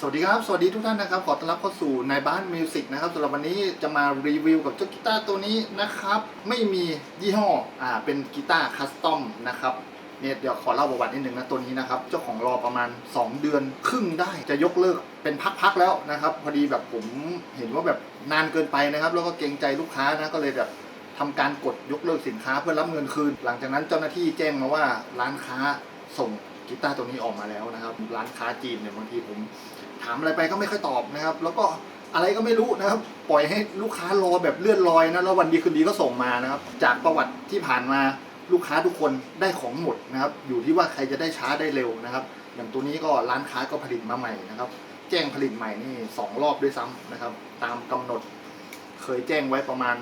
สวัสดีครับ สวัสดีทุกท่านนะครับ ขอต้อนรับเข้าสู่ในบ้านมิวสิกนะครับสำหรับวันนี้จะมารีวิวกับเจ้ากีตาร์ตัวนี้นะครับ ไม่มียี่ห้ออ่าเป็นกีตาร์คัสตอมนะครับเนี่ยเดี๋ยวขอเล่าประวัตินิดนึงนะตัวนี้นะครับเจ้าของรอประมาณ 2 เดือนครึ่งได้จะยกเลิกเป็นพักๆแล้วนะครับ พอดีแบบผมเห็นว่าแบบนานเกินไปนะครับ แล้วก็เกรงใจลูกค้านะก็เลยแบบทำการกดยกเลิกสินค้าเพื่อรับเงินคืน หลังจากนั้นเจ้าหน้าที่แจ้งมาว่าร้านค้าส่ง กีตาร์ตัวนี้ออกมาแล้วนะครับ ร้านค้าจีนเนี่ยบางทีผมถามอะไรไปก็ไม่ค่อยตอบนะครับ แล้วก็อะไรก็ไม่รู้นะครับ ปล่อยให้ลูกค้ารอแบบเลื่อนลอยนะแล้ววันดีคืนดีก็ส่งมานะครับ จากประวัติที่ผ่านมาลูกค้าทุกคนได้ของหมดนะครับ อยู่ที่ว่าใครจะได้ช้าได้เร็วนะครับ อย่างตัวนี้ก็ร้านค้าก็ผลิตมาใหม่นะครับ แจ้งผลิตใหม่นี่สองรอบด้วยซ้ำนะครับ ตามกำหนด เคยแจ้งไว้ประมาณ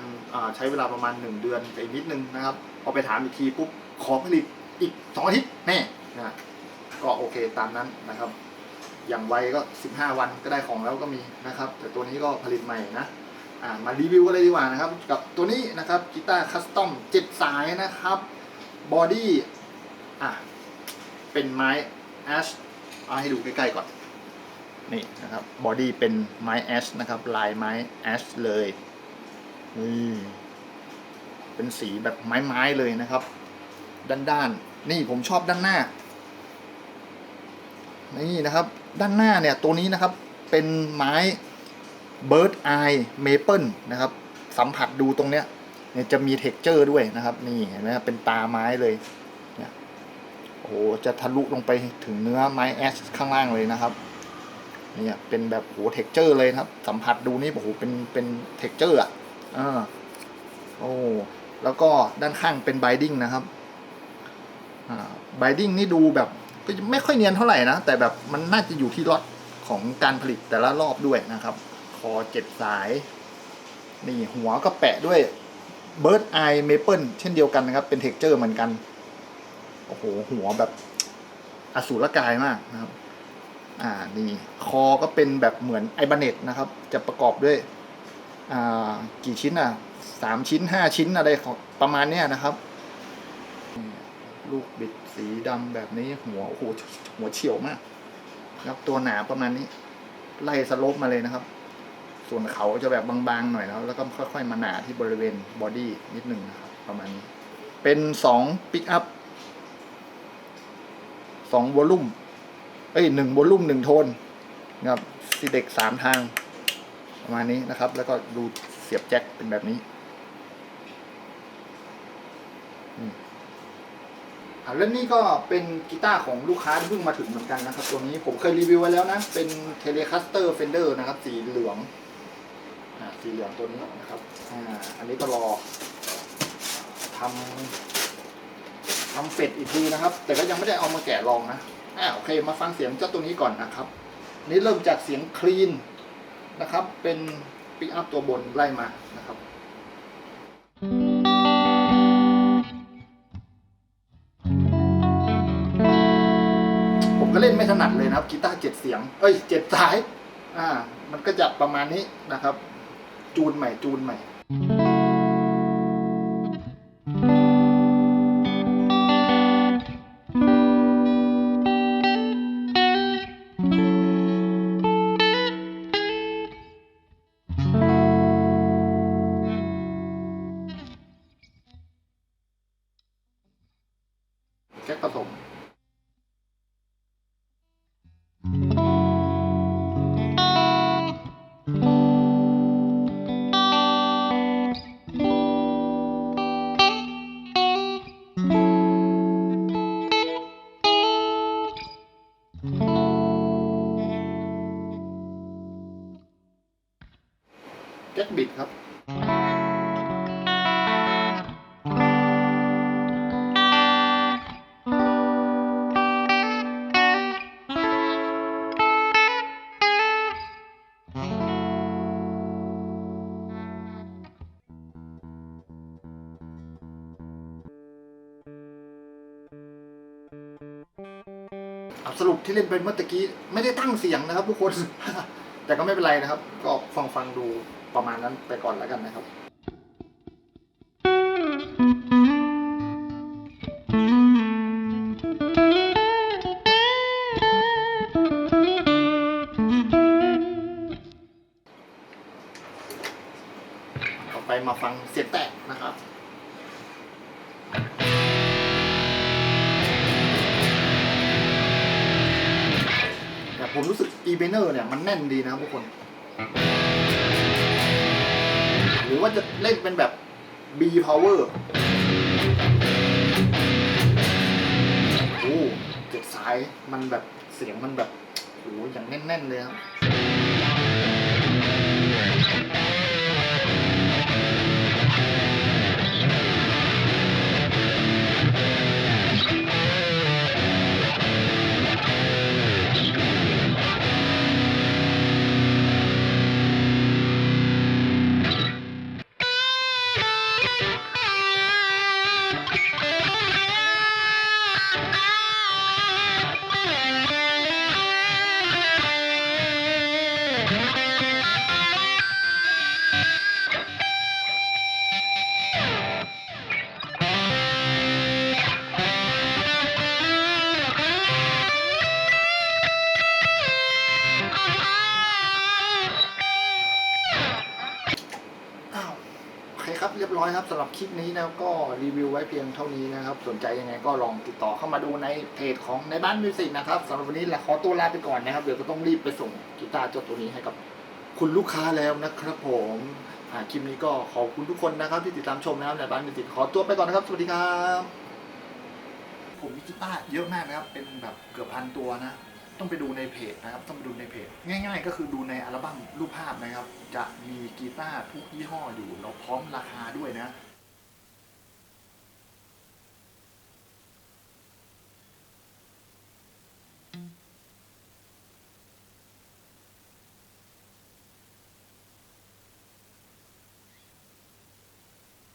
ใช้เวลาประมาณ 1 เดือนไปนิดนึงนะครับพอไปถามอีกทีปุ๊บขอผลิตอีกสองอาทิตย์แน่นะ ก็โอเคตามนั้นนะครับ อย่างไวก็ 15 วันก็ได้ของแล้วก็มีนะครับ แต่ตัวนี้ก็ผลิตใหม่นะอ่ามารีวิวกันเลยดีกว่านะครับ กับตัวนี้นะครับกีตาร์คัสตอม7สายนะครับบอดี้อะเป็นไม้แอชเอาให้ดูใกล้ๆก่อนนี่นะครับบอดี้เป็นไม้แอชนะครับ ลายไม้แอชเลยนี่เป็นสีแบบไม้ๆเลยนะครับ ด้านๆนี่ผมชอบด้านหน้า นี่นะครับ ด้านหน้าเนี่ยตัวนี้นะครับเป็นไม้ Bird Eye Maple นะครับ สัมผัสดูตรงเนี้ยเนี่ยจะมีเท็กเจอร์ด้วยนะครับ นี่เห็นไหมครับเป็นตาไม้เลยเนี่ยโอ้โหจะทะลุลงไปถึงเนื้อไม้แอชข้างล่างเลยนะครับเนี่ยเป็นแบบโหเท็กเจอร์เลยครับ สัมผัสดูนี่โอ้โหเป็นเป็นเท็กเจอร์อะอ่าโอ้แล้วก็ด้านข้างเป็นไบดิ้งนะครับอ่าไบดิ้งนี่ดูแบบ ไม่ค่อยเนียนเท่าไหร่นะ แต่แบบมันน่าจะอยู่ที่ล็อตของการผลิตแต่ละรอบด้วยนะครับ คอเจ็ดสาย นี่หัวก็แปะด้วย Bird Eye Maple เช่นเดียวกันนะครับ เป็นเท็กเจอร์เหมือนกัน โอ้โห หัวแบบอสูรกายมากนะครับ อ่า นี่ คอก็เป็นแบบเหมือนไอบาเนตนะครับ จะประกอบด้วย อ่า กี่ชิ้นอะสามชิ้นห้าชิ้นอะไรของประมาณเนี้ยนะครับ ลูกบิด สีดำแบบนี้หัวโอ้โหหัวเฉียวมากนะครับตัวหนาประมาณนี้ ไล่สลปมาเลยนะครับ ส่วนเขาจะแบบบางๆหน่อยแล้วแล้วก็ค่อยๆมาหนาที่บริเวณบอดี้นิดหนึ่งนะครับประมาณนี้ เป็นสองปิกอัพสองวอลลุ่มเอ้ยหนึ่งวอลลุ่มหนึ่งโทนนะครับซีเด็กสามทาง ประมาณนี้นะครับ แล้วก็ดูเสียบแจ็คเป็นแบบนี้ อะและนี่ก็เป็นกีตาร์ของลูกค้าที่เพิ่งมาถึงเหมือนกันนะครับ ตัวนี้ผมเคยรีวิวไว้แล้วนะ เป็นเทเลคัสเตอร์เฟนเดอร์นะครับ สีเหลืองอ่าสีเหลืองตัวนี้นะครับอ่าอันนี้ก็รอทำทำเฟดอีกทีนะครับ แต่ก็ยังไม่ได้เอามาแกะลองนะอ่าโอเคมาฟังเสียงเจ้าตัวนี้ก่อนนะครับนี่เริ่มจากเสียงคลีนนะครับ เป็นปิกอัพตัวบนไล่มานะครับ กีตาร์เจ็ดเสียง เอ้ยเจ็ดสาย อ่า มันก็จะประมาณนี้นะครับ จูนใหม่จูนใหม่ แจ็คบิดครับอะสรุปที่เล่นไปเมื่อตะกี้ ไม่ได้ตั้งเสียงนะครับทุกคน แต่ก็ไม่เป็นไรนะครับ ก็ฟังฟังดู ประมาณนั้นไปก่อนแล้วกันนะครับต่อไปมาฟังเสียงแตกนะครับแต่ผมรู้สึกอีเบเนอเนี่ยมันแน่นดีนะทุกคน รือว่าจะเล่นเป็นแบบ B power โอ้เจ็ดสายมันแบบเสียงมันแบบโอ้อย่างแน่น ๆ เลยครับ เรียบร้อยครับสำหรับคลิปนี้นะก็รีวิวไว้เพียงเท่านี้นะครับ สนใจยังไงก็ลองติดต่อเข้ามาดูในเพจของในบ้านมิวสิกนะครับสำหรับวันนี้ละขอตัวลาไปก่อนนะครับ เดี๋ยวก็ต้องรีบไปส่งกีตาร์เจ้าตัวนี้ให้กับ คุณลูกค้าแล้วนะครับผมคลิปนี้ก็ขอบคุณทุกคนนะครับ ที่ติดตามชมนะครับในบ้านมิวสิกขอตัวไปก่อนนะครับ สวัสดีครับ ผมมีกีตาร์เยอะมากนะครับเป็นแบบเกือบพันตัวนะ ต้องไปดูในเพจนะครับ ต้องไปดูในเพจ ง่ายๆ ก็คือดูในอัลบั้มรูปภาพนะครับ จะมีกีตาร์ทุกยี่ห้ออยู่แล้วพร้อมราคาด้วยนะ